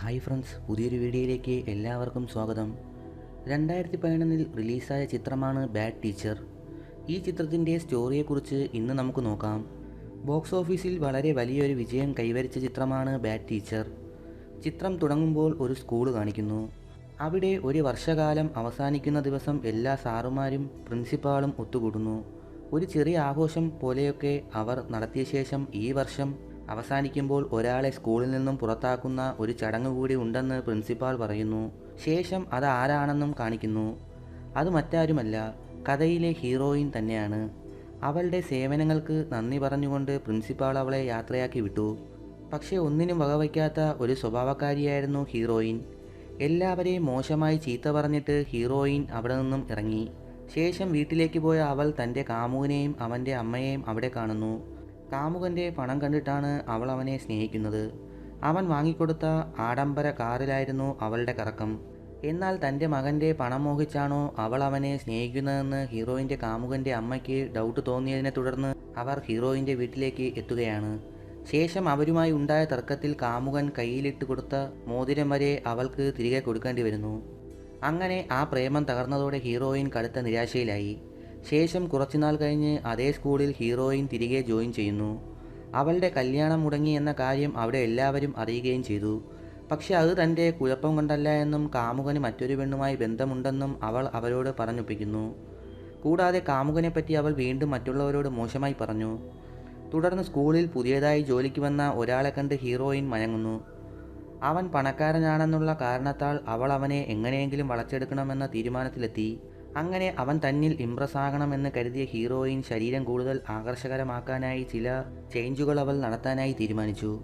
Hi friends പുതിയൊരു വീഡിയോയിലേക്ക് എല്ലാവർക്കും സ്വാഗതം. രണ്ടായിരത്തി പതിനൊന്നിൽ റിലീസായ ചിത്രമാണ് ബാഡ് ടീച്ചർ ഈ ചിത്രത്തിന്റെ സ്റ്റോറിയെക്കുറിച്ച് ഇന്ന് നമുക്ക് നോക്കാം. ബോക്സ് ഓഫീസിൽ വളരെ വലിയൊരു വിജയം കൈവരിച്ച ചിത്രമാണ് ബാഡ് ടീച്ചർ ചിത്രം തുടങ്ങുമ്പോൾ ഒരു സ്കൂൾ കാണിക്കുന്നു. അവിടെ ഒരു വർഷകാലം അവസാനിക്കുന്ന ദിവസം എല്ലാ സാറുമാരും പ്രിൻസിപ്പാളും ഒത്തുകൂടുന്നു. ഒരു ചെറിയ ആഘോഷം പോലെയൊക്കെ അവർ നടത്തിയ ശേഷം ഈ വർഷം അവസാനിക്കുമ്പോൾ ഒരാളെ സ്കൂളിൽ നിന്നും പുറത്താക്കുന്ന ഒരു ചടങ്ങ് കൂടി ഉണ്ടെന്ന് പ്രിൻസിപ്പാൾ പറയുന്നു. ശേഷം അത് ആരാണെന്നും കാണിക്കുന്നു. അത് മറ്റാരുമല്ല കഥയിലെ ഹീറോയിൻ തന്നെയാണ്. അവളുടെ സേവനങ്ങൾക്ക് നന്ദി പറഞ്ഞുകൊണ്ട് പ്രിൻസിപ്പാൾ അവളെ യാത്രയാക്കി വിട്ടു. പക്ഷേ ഒന്നിനും വകവയ്ക്കാത്ത ഒരു സ്വഭാവക്കാരിയായിരുന്നു ഹീറോയിൻ. എല്ലാവരെയും മോശമായി ചീത്ത പറഞ്ഞിട്ട് ഹീറോയിൻ അവിടെ നിന്നും ഇറങ്ങി. ശേഷം വീട്ടിലേക്ക് പോയ അവൾ തന്റെ കാമുകനെയും അവന്റെ അമ്മയെയും അവിടെ കാണുന്നു. കാമുകന്റെ പണം കണ്ടിട്ടാണ് അവൾ അവനെ സ്നേഹിക്കുന്നത്. അവൻ വാങ്ങിക്കൊടുത്ത ആഡംബര കാറിലായിരുന്നു അവളുടെ കറക്കം. എന്നാൽ തന്റെ മകന്റെ പണം മോഹിച്ചാണോ അവൾ അവനെ സ്നേഹിക്കുന്നതെന്ന് ഹീറോയിന്റെ കാമുകന്റെ അമ്മയ്ക്ക് ഡൗട്ട് തോന്നിയതിനെ തുടർന്ന് അവർ ഹീറോയിന്റെ വീട്ടിലേക്ക് എത്തുകയാണ്. ശേഷം അവരുമായി ഉണ്ടായ തർക്കത്തിൽ കാമുകൻ കയ്യിലിട്ട് കൊടുത്ത മോതിരം വരെ അവൾക്ക് തിരികെ കൊടുക്കേണ്ടി വരുന്നു. അങ്ങനെ ആ പ്രേമം തകർന്നതോടെ ഹീറോയിൻ കടുത്ത നിരാശയിലായി. ശേഷം കുറച്ചുനാൾ കഴിഞ്ഞ് അതേ സ്കൂളിൽ ഹീറോയിൻ തിരികെ ജോയിൻ ചെയ്യുന്നു. അവളുടെ കല്യാണം മുടങ്ങി എന്ന കാര്യം അവിടെ എല്ലാവരും അറിയുകയും ചെയ്തു. പക്ഷെ അത് തന്റെ കുഴപ്പം കൊണ്ടല്ല എന്നും കാമുകന് മറ്റൊരു പെണ്ണുമായി ബന്ധമുണ്ടെന്നും അവൾ അവരോട് പറഞ്ഞൊപ്പിക്കുന്നു. കൂടാതെ കാമുകനെപ്പറ്റി അവൾ വീണ്ടും മറ്റുള്ളവരോട് മോശമായി പറഞ്ഞു. തുടർന്ന് സ്കൂളിൽ പുതിയതായി ജോലിക്ക് വന്ന ഒരാളെ കണ്ട് ഹീറോയിൻ മയങ്ങുന്നു. അവൻ പണക്കാരനാണെന്നുള്ള കാരണത്താൽ അവൾ അവനെ എങ്ങനെയെങ്കിലും വളച്ചെടുക്കണമെന്ന തീരുമാനത്തിലെത്തി. അങ്ങനെ അവൻ തന്നിൽ ഇംപ്രസ് ആകണമെന്ന് കരുതിയ ഹീറോയിൻ ശരീരം കൂടുതൽ ആകർഷകരമാക്കാനായി ചില ചേഞ്ചുകൾ അവൾ നടത്താനായി തീരുമാനിച്ചു.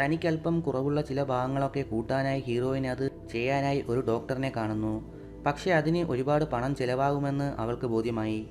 തനിക്കല്പം കുറവുള്ള ചില ഭാഗങ്ങളൊക്കെ കൂട്ടാനായി ഹീറോയിൻ അത് ചെയ്യാനായി ഒരു ഡോക്ടറിനെ കാണുന്നു. പക്ഷേ അതിന് ഒരുപാട് പണം ചിലവാകുമെന്ന് അവൾക്ക് ബോധ്യമായി.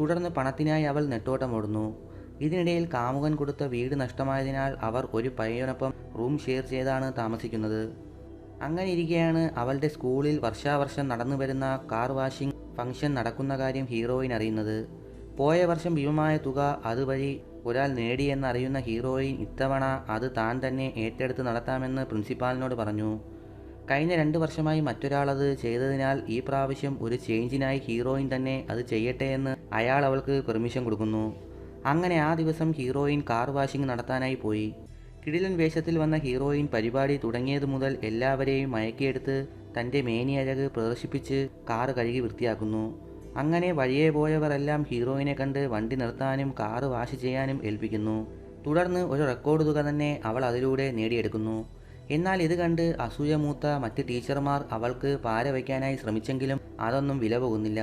തുടർന്ന് പണത്തിനായി അവൾ നെട്ടോട്ടമോടുന്നു. ഇതിനിടയിൽ കാമുകൻ കൊടുത്ത വീട് നഷ്ടമായതിനാൽ അവർ ഒരു പയ്യനൊപ്പം റൂം ഷെയർ ചെയ്താണ് താമസിക്കുന്നത്. അങ്ങനെ ഇരിക്കെയാണ് അവളുടെ സ്കൂളിൽ വർഷാവർഷം നടന്നു വരുന്ന കാർ വാഷിംഗ് ഫംഗ്ഷൻ നടക്കുന്ന കാര്യം ഹീറോയിൻ അറിയുന്നത് പോയ വർഷം ഭീമമായ തുക അതുവഴി ഒരാൾ നേടിയെന്നറിയുന്ന ഹീറോയിൻ ഇത്തവണ അത് താൻ തന്നെ ഏറ്റെടുത്ത് നടത്താമെന്ന് പ്രിൻസിപ്പാലിനോട് പറഞ്ഞു. കഴിഞ്ഞ രണ്ട് വർഷമായി മറ്റൊരാളത് ചെയ്തതിനാൽ ഈ പ്രാവശ്യം ഒരു ചേഞ്ചിനായി ഹീറോയിൻ തന്നെ അത് ചെയ്യട്ടെ എന്ന് അയാൾ അവൾക്ക് പെർമിഷൻ കൊടുക്കുന്നു. അങ്ങനെ ആ ദിവസം ഹീറോയിൻ കാർ വാഷിംഗ് നടത്താനായി പോയി. കിടിലൻ വേഷത്തിൽ വന്ന ഹീറോയിൻ പരിപാടി തുടങ്ങിയതു മുതൽ എല്ലാവരെയും മയക്കിയെടുത്ത് തന്റെ മേനിയഴക് പ്രദർശിപ്പിച്ച് കാറ് കഴുകി വൃത്തിയാക്കുന്നു. അങ്ങനെ വഴിയെ പോയവരെല്ലാം ഹീറോയിനെ കണ്ട് വണ്ടി നിർത്താനും കാറ് വാഷ് ചെയ്യാനും ഏൽപ്പിക്കുന്നു. തുടർന്ന് ഒരു റെക്കോർഡ് തുക തന്നെ അവൾ അതിലൂടെ നേടിയെടുക്കുന്നു. എന്നാൽ ഇത് കണ്ട് അസൂയമൂത്ത മറ്റ് ടീച്ചർമാർ അവൾക്ക് പാര വയ്ക്കാനായി ശ്രമിച്ചെങ്കിലും അതൊന്നും വില പോകുന്നില്ല.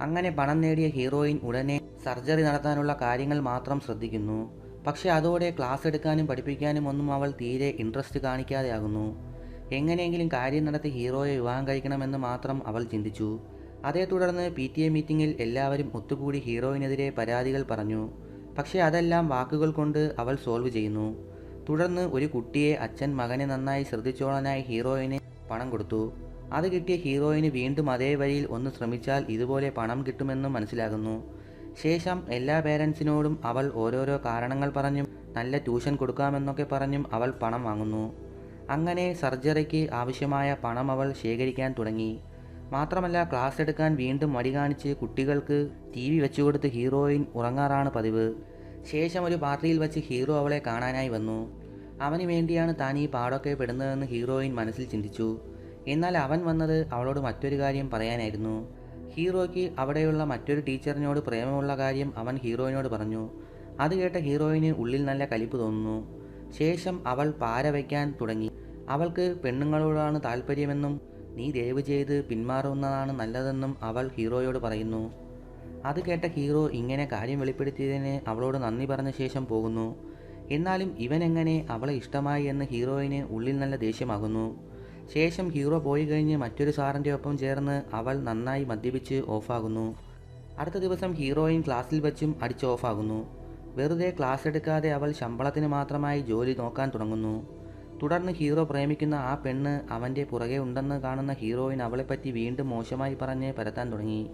അങ്ങനെ പണം നേടിയ ഹീറോയിൻ ഉടനെ സർജറി നടത്താനുള്ള കാര്യങ്ങൾ മാത്രം ശ്രദ്ധിക്കുന്നു. പക്ഷെ അതോടെ ക്ലാസ് എടുക്കാനും പഠിപ്പിക്കാനും ഒന്നും അവൾ തീരെ ഇൻട്രസ്റ്റ് കാണിക്കാതെയാകുന്നു. എങ്ങനെയെങ്കിലും കാര്യം നടത്തി ഹീറോയെ വിവാഹം കഴിക്കണമെന്ന് മാത്രം അവൾ ചിന്തിച്ചു. അതേ തുടർന്ന് പി ടി എ മീറ്റിങ്ങിൽ എല്ലാവരും ഒത്തുകൂടി ഹീറോയിനെതിരെ പരാതികൾ പറഞ്ഞു. പക്ഷേ അതെല്ലാം വാക്കുകൾ കൊണ്ട് അവൾ സോൾവ് ചെയ്യുന്നു. തുടർന്ന് ഒരു കുട്ടിയെ അച്ഛൻ മകനെ നന്നായി ശ്രദ്ധിച്ചോളാനായി ഹീറോയിന് പണം കൊടുത്തു. അത് കിട്ടിയ ഹീറോയിന് വീണ്ടും അതേ വഴിയിൽ ഒന്ന് ശ്രമിച്ചാൽ ഇതുപോലെ പണം കിട്ടുമെന്നും മനസ്സിലാകുന്നു. ശേഷം എല്ലാ പേരൻസിനോടും അവൾ ഓരോരോ കാരണങ്ങൾ പറഞ്ഞും നല്ല ട്യൂഷൻ കൊടുക്കാമെന്നൊക്കെ പറഞ്ഞും അവൾ പണം വാങ്ങുന്നു. അങ്ങനെ സർജറിക്ക് ആവശ്യമായ പണം അവൾ ശേഖരിക്കാൻ തുടങ്ങി. മാത്രമല്ല ക്ലാസ് എടുക്കാൻ വീണ്ടും മടി കാണിച്ച് കുട്ടികൾക്ക് ടി വി വെച്ചുകൊടുത്ത് ഹീറോയിൻ ഉറങ്ങാറാണ് പതിവ്. ശേഷം ഒരു പാർട്ടിയിൽ വെച്ച് ഹീറോ അവളെ കാണാനായി വന്നു. അവന് വേണ്ടിയാണ് താൻ ഈ പാടൊക്കെ പെടുന്നതെന്ന് ഹീറോയിൻ മനസ്സിൽ ചിന്തിച്ചു. എന്നാൽ അവൻ വന്നത് അവളോട് മറ്റൊരു കാര്യം പറയാനായിരുന്നു. ഹീറോയ്ക്ക് അവിടെയുള്ള മറ്റൊരു ടീച്ചറിനോട് പ്രേമമുള്ള കാര്യം അവൻ ഹീറോയിനോട് പറഞ്ഞു. അത് കേട്ട ഹീറോയിന് ഉള്ളിൽ നല്ല കലിപ്പ് തോന്നുന്നു. ശേഷം അവൾ പാര വയ്ക്കാൻ തുടങ്ങി. അവൾക്ക് പെണ്ണുങ്ങളോടാണ് താല്പര്യമെന്നും നീ ദയവ് ചെയ്ത് പിന്മാറുന്നതാണ് നല്ലതെന്നും അവൾ ഹീറോയോട് പറയുന്നു. അത് കേട്ട ഹീറോ ഇങ്ങനെ കാര്യം വെളിപ്പെടുത്തിയതിന് അവളോട് നന്ദി പറഞ്ഞ ശേഷം പോകുന്നു. എന്നാലും ഇവൻ എങ്ങനെ അവളെ ഇഷ്ടമായി എന്ന് ഹീറോയിന് ഉള്ളിൽ നല്ല ദേഷ്യമാകുന്നു. ശേഷം ഹീറോ പോയി കഴിഞ്ഞ് മറ്റൊരു സാറിന്റെ ഒപ്പം ചേർന്ന് അവൾ നന്നായി മദ്യപിച്ച് ഓഫാകുന്നു. അടുത്ത ദിവസം ഹീറോയിൻ ക്ലാസ്സിൽ വെച്ചും അടിച്ച് ഓഫാകുന്നു. വെറുതെ ക്ലാസ് എടുക്കാതെ അവൾ ശമ്പളത്തിന് മാത്രമായി ജോലി നോക്കാൻ തുടങ്ങുന്നു. തുടർന്ന് ഹീറോ പ്രേമിക്കുന്ന ആ പെണ്ണ് അവന്റെ പുറകെ ഉണ്ടെന്ന് കാണുന്ന ഹീറോയിൻ അവളെപ്പറ്റി വീണ്ടും മോശമായി പറഞ്ഞ് പരത്താൻ തുടങ്ങി.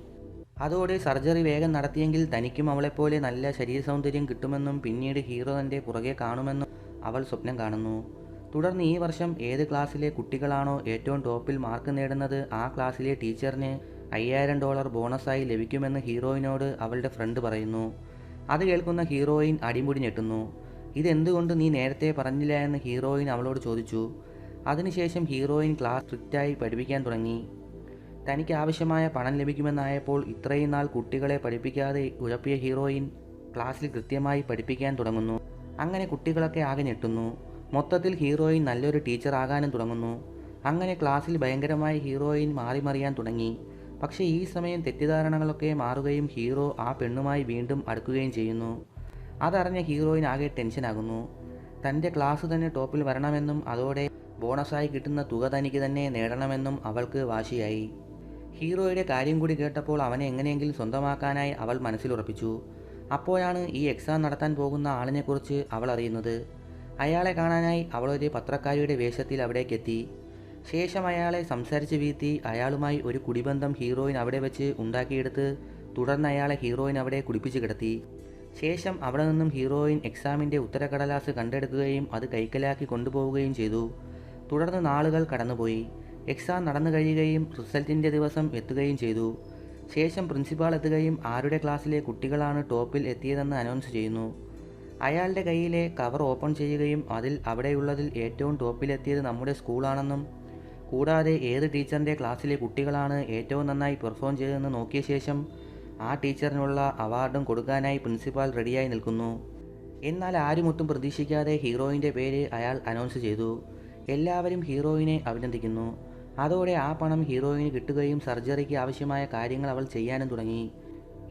അതോടെ സർജറി വേഗം നടത്തിയെങ്കിൽ തനിക്കും അവളെപ്പോലെ നല്ല ശരീര സൗന്ദര്യം കിട്ടുമെന്നും പിന്നീട് ഹീറോ തന്റെ പുറകെ കാണുമെന്നും അവൾ സ്വപ്നം കാണുന്നു. തുടർന്ന് ഈ വർഷം ഏത് ക്ലാസ്സിലെ കുട്ടികളാണോ ഏറ്റവും ടോപ്പിൽ മാർക്ക് നേടുന്നത് ആ ക്ലാസ്സിലെ ടീച്ചറിന് അയ്യായിരം ഡോളർ ബോണസായി ലഭിക്കുമെന്ന് ഹീറോയിനോട് അവളുടെ ഫ്രണ്ട് പറയുന്നു. അത് കേൾക്കുന്ന ഹീറോയിൻ അടിമുടി ഞെട്ടുന്നു. ഇതെന്തുകൊണ്ട് നീ നേരത്തെ പറഞ്ഞില്ല? എന്ന് ഹീറോയിൻ അവളോട് ചോദിച്ചു. അതിനുശേഷം ഹീറോയിൻ ക്ലാസ് സ്ട്രിക്റ്റായി പഠിപ്പിക്കാൻ തുടങ്ങി. തനിക്ക് ആവശ്യമായ പണം ലഭിക്കുമെന്നായപ്പോൾ ഇത്രയും നാൾ കുട്ടികളെ പഠിപ്പിക്കാതെ ഉഴപ്പിയ ഹീറോയിൻ ക്ലാസ്സിൽ കൃത്യമായി പഠിപ്പിക്കാൻ തുടങ്ങുന്നു. അങ്ങനെ കുട്ടികളൊക്കെ ആകെ ഞെട്ടുന്നു. മൊത്തത്തിൽ ഹീറോയിൻ നല്ലൊരു ടീച്ചർ ആകാനും തുടങ്ങുന്നു. അങ്ങനെ ക്ലാസ്സിൽ ഭയങ്കരമായി ഹീറോയിൻ മാറി മറിയാൻ തുടങ്ങി. പക്ഷേ ഈ സമയം തെറ്റിദ്ധാരണകളൊക്കെ മാറുകയും ഹീറോ ആ പെണ്ണുമായി വീണ്ടും അടുക്കുകയും ചെയ്യുന്നു. അതറിഞ്ഞ ഹീറോയിൻ ആകെ ടെൻഷനാകുന്നു. തന്റെ ക്ലാസ് തന്നെ ടോപ്പിൽ വരണമെന്നും അതോടെ ബോണസായി കിട്ടുന്ന തുക തനിക്ക് തന്നെ നേടണമെന്നും അവൾക്ക് വാശിയായി. ഹീറോയുടെ കാര്യം കൂടി കേട്ടപ്പോൾ അവനെ എങ്ങനെയെങ്കിലും സ്വന്തമാക്കാനായി അവൾ മനസ്സിലുറപ്പിച്ചു. അപ്പോഴാണ് ഈ എക്സാം നടത്താൻ പോകുന്ന ആളിനെക്കുറിച്ച് അവൾ അറിയുന്നത്. അയാളെ കാണാനായി അവളൊരു പത്രക്കാരിയുടെ വേഷത്തിൽ അവിടേക്കെത്തി. ശേഷം അയാളെ സംസാരിച്ച് വീഴ്ത്തി അയാളുമായി ഒരു കുടിബന്ധം ഹീറോയിൻ അവിടെ വെച്ച് ഉണ്ടാക്കിയെടുത്ത് തുടർന്ന് അയാളെ ഹീറോയിൻ അവിടെ കുടിപ്പിച്ച് കിടത്തി. ശേഷം അവിടെ നിന്നും ഹീറോയിൻ എക്സാമിന്റെ ഉത്തരക്കടലാസ് കണ്ടെടുക്കുകയും അത് കൈക്കലാക്കി കൊണ്ടുപോവുകയും ചെയ്തു. തുടർന്ന് നാളുകൾ കടന്നുപോയി. എക്സാം നടന്നു കഴിയുകയും റിസൾട്ടിന്റെ ദിവസം എത്തുകയും ചെയ്തു. ശേഷം പ്രിൻസിപ്പാൾ എത്തുകയും ആരുടെ ക്ലാസ്സിലെ കുട്ടികളാണ് ടോപ്പിൽ എത്തിയതെന്ന് അനൗൺസ് ചെയ്യുന്നു. അയാളുടെ കയ്യിലെ കവർ ഓപ്പൺ ചെയ്യുകയും അതിൽ അവിടെയുള്ളതിൽ ഏറ്റവും ടോപ്പിലെത്തിയത് നമ്മുടെ സ്കൂളാണെന്നും കൂടാതെ ഏത് ടീച്ചറിന്റെ ക്ലാസ്സിലെ കുട്ടികളാണ് ഏറ്റവും നന്നായി പെർഫോം ചെയ്തതെന്ന് നോക്കിയ ശേഷം ആ ടീച്ചറിനുള്ള അവാർഡും കൊടുക്കാനായി പ്രിൻസിപ്പാൾ റെഡിയായി നിൽക്കുന്നു. എന്നാൽ ആരും ആരുമൊട്ടും പ്രതീക്ഷിക്കാതെ ഹീറോയിന്റെ പേര് അയാൾ അനൗൺസ് ചെയ്തു. എല്ലാവരും ഹീറോയിനെ അഭിനന്ദിക്കുന്നു. അതോടെ ആ പണം ഹീറോയിന് കിട്ടുകയും സർജറിക്ക് ആവശ്യമായ കാര്യങ്ങൾ അവൾ ചെയ്യാനും തുടങ്ങി.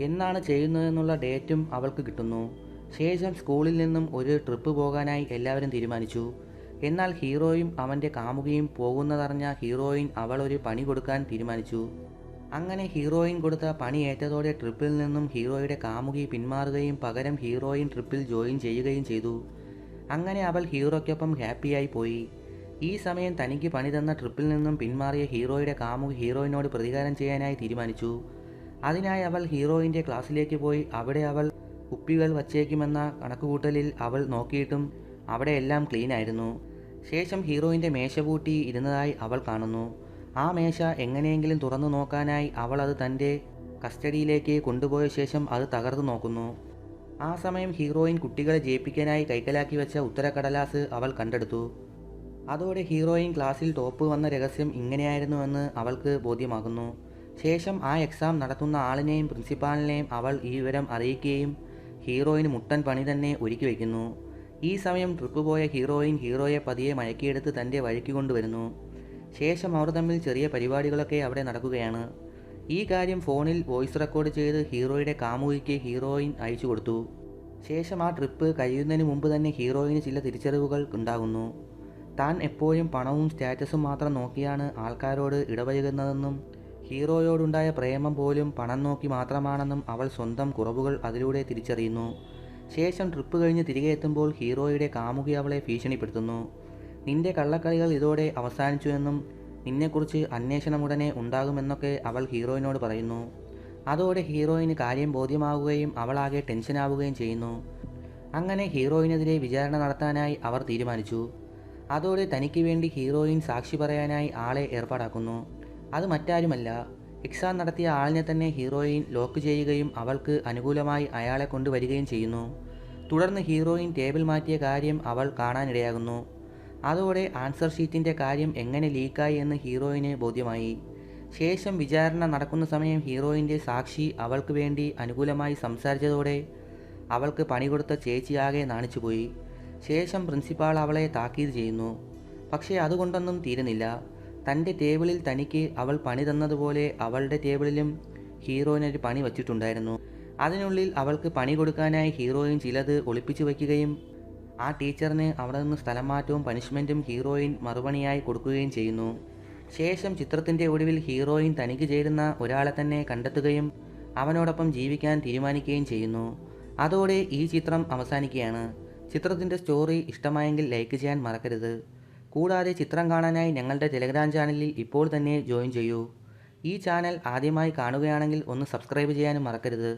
എന്നാണ് ചെയ്യുന്നതെന്നുള്ള ഡേറ്റും അവൾക്ക് കിട്ടുന്നു. ശേഷം സ്കൂളിൽ നിന്നും ഒരു ട്രിപ്പ് പോകാനായി എല്ലാവരും തീരുമാനിച്ചു. എന്നാൽ ഹീറോയും അവന്റെ കാമുകിയും പോകുന്നതറിഞ്ഞ ഹീറോയിൻ അവൾ ഒരു പണി കൊടുക്കാൻ തീരുമാനിച്ചു. അങ്ങനെ ഹീറോയിൻ കൊടുത്ത പണി ഏറ്റതോടെ ട്രിപ്പിൽ നിന്നും ഹീറോയുടെ കാമുകി പിന്മാറുകയും പകരം ഹീറോയിൻ ട്രിപ്പിൽ ജോയിൻ ചെയ്യുകയും ചെയ്തു. അങ്ങനെ അവൾ ഹീറോയ്ക്കൊപ്പം ഹാപ്പിയായി പോയി. ഈ സമയം തനിക്ക് പണി തന്ന ട്രിപ്പിൽ നിന്നും പിന്മാറിയ ഹീറോയുടെ കാമുകി ഹീറോയിനോട് പ്രതികാരം ചെയ്യാനായി തീരുമാനിച്ചു. അതിനായി അവൾ ഹീറോയിന്റെ ക്ലാസ്സിലേക്ക് പോയി. അവിടെ അവൾ കുപ്പികൾ വച്ചേക്കുമെന്ന കണക്കുകൂട്ടലിൽ അവൾ നോക്കിയിട്ടും അവിടെ എല്ലാം ക്ലീൻ ആയിരുന്നു. ശേഷം ഹീറോയിന്റെ മേശ പൂട്ടി ഇരുന്നതായി അവൾ കാണുന്നു. ആ മേശ എങ്ങനെയെങ്കിലും തുറന്നു നോക്കാനായി അവൾ അത് തന്റെ കസ്റ്റഡിയിലേക്ക് കൊണ്ടുപോയ ശേഷം അത് തകർന്നു നോക്കുന്നു. ആ സമയം ഹീറോയിൻ കുട്ടികളെ ജയിപ്പിക്കാനായി കൈക്കലാക്കി വെച്ച ഉത്തരക്കടലാസ് അവൾ കണ്ടെടുത്തു. അതോടെ ഹീറോയിൻ ക്ലാസ്സിൽ ടോപ്പ് വന്ന രഹസ്യം ഇങ്ങനെയായിരുന്നുവെന്ന് അവൾക്ക് ബോധ്യമാകുന്നു. ശേഷം ആ എക്സാം നടത്തുന്ന ആളിനെയും പ്രിൻസിപ്പാളിനെയും അവൾ ഈ വിവരം അറിയിക്കുകയും ഹീറോയിന് മുട്ടൻ പണി തന്നെ ഒരുക്കി വയ്ക്കുന്നു. ഈ സമയം ട്രിപ്പ് പോയ ഹീറോയിൻ ഹീറോയെ പതിയെ മയക്കിയെടുത്ത് തന്റെ വഴിക്ക് കൊണ്ടുവരുന്നു. ശേഷം അവർ തമ്മിൽ ചെറിയ പരിപാടികളൊക്കെ അവിടെ നടക്കുകയാണ്. ഈ കാര്യം ഫോണിൽ വോയിസ് റെക്കോർഡ് ചെയ്ത് ഹീറോയുടെ കാമുകിക്ക് ഹീറോയിൻ അയച്ചു കൊടുത്തു. ശേഷം ആ ട്രിപ്പ് കഴിയുന്നതിന് മുമ്പ് തന്നെ ഹീറോയിന് ചില തിരിച്ചറിവുകൾ ഉണ്ടാകുന്നു. താൻ എപ്പോഴും പണവും സ്റ്റാറ്റസും മാത്രം നോക്കിയാണ് ആൾക്കാരോട് ഇടപഴകുന്നതെന്നും ഹീറോയോടുണ്ടായ പ്രേമം പോലും പണം നോക്കി മാത്രമാണെന്നും അവൾ സ്വന്തം കുറവുകൾ അതിലൂടെ തിരിച്ചറിയുന്നു. ശേഷം ട്രിപ്പ് കഴിഞ്ഞ് തിരികെ എത്തുമ്പോൾ ഹീറോയുടെ കാമുകി അവളെ ഭീഷണിപ്പെടുത്തുന്നു. നിന്റെ കള്ളക്കളികൾ ഇതോടെ അവസാനിച്ചുവെന്നും നിന്നെക്കുറിച്ച് അന്വേഷണം ഉടനെ ഉണ്ടാകുമെന്നൊക്കെ അവൾ ഹീറോയിനോട് പറയുന്നു. അതോടെ ഹീറോയിന് കാര്യം ബോധ്യമാവുകയും അവളാകെ ടെൻഷനാവുകയും ചെയ്യുന്നു. അങ്ങനെ ഹീറോയിനെതിരെ വിചാരണ നടത്താനായി അവർ തീരുമാനിച്ചു. അതോടെ തനിക്ക് വേണ്ടി ഹീറോയിൻ സാക്ഷി പറയാനായി ആളെ ഏർപ്പാടാക്കുന്നു. അത് മറ്റാരുമല്ല. എക്സാം നടത്തിയ ആളിനെ തന്നെ ഹീറോയിൻ ലോക്ക് ചെയ്യുകയും അവൾക്ക് അനുകൂലമായി അയാളെ കൊണ്ടുവരികയും ചെയ്യുന്നു. തുടർന്ന് ഹീറോയിൻ ടേബിൾ മാറ്റിയ കാര്യം അവൾ കാണാനിടയാകുന്നു. അതോടെ ആൻസർ ഷീറ്റിന്റെ കാര്യം എങ്ങനെ ലീക്കായി എന്ന് ഹീറോയിന് ബോധ്യമായി. ശേഷം വിചാരണ നടക്കുന്ന സമയം ഹീറോയിന്റെ സാക്ഷി അവൾക്ക് വേണ്ടി അനുകൂലമായി സംസാരിച്ചതോടെ അവൾക്ക് പണി കൊടുത്ത ചേച്ചിയാകെ നാണിച്ചുപോയി. ശേഷം പ്രിൻസിപ്പാൾ അവളെ താക്കീത് ചെയ്യുന്നു. പക്ഷേ അതുകൊണ്ടൊന്നും തീരുന്നില്ല. തന്റെ ടേബിളിൽ തനിക്ക് അവൾ പണി തന്നതുപോലെ അവളുടെ ടേബിളിലും ഹീറോയിനൊരു പണി വച്ചിട്ടുണ്ടായിരുന്നു. അതിനുള്ളിൽ അവൾക്ക് പണി കൊടുക്കാനായി ഹീറോയിൻ ചിലത് ഒളിപ്പിച്ചു വയ്ക്കുകയും ആ ടീച്ചറിന് അവിടെ നിന്ന് സ്ഥലം മാറ്റവും പനിഷ്മെന്റും ഹീറോയിൻ മറുപണിയായി കൊടുക്കുകയും ചെയ്യുന്നു. ശേഷം ചിത്രത്തിന്റെ ഒടുവിൽ ഹീറോയിൻ തനിക്ക് ചേരുന്ന ഒരാളെ തന്നെ കണ്ടെത്തുകയും അവനോടൊപ്പം ജീവിക്കാൻ തീരുമാനിക്കുകയും ചെയ്യുന്നു. അതോടെ ഈ ചിത്രം അവസാനിക്കുകയാണ്. ചിത്രത്തിന്റെ സ്റ്റോറി ഇഷ്ടമായെങ്കിൽ ലൈക്ക് ചെയ്യാൻ മറക്കരുത്. കൂടാതെ ചിത്രം കാണാനായി ഞങ്ങളുടെ ടെലഗ്രാം ചാനലിൽ ഇപ്പോൾ തന്നെ ജോയിൻ ചെയ്യൂ. ഈ ചാനൽ ആദ്യമായി കാണുകയാണെങ്കിൽ ഒന്ന് സബ്സ്ക്രൈബ് ചെയ്യാനും മറക്കരുത്.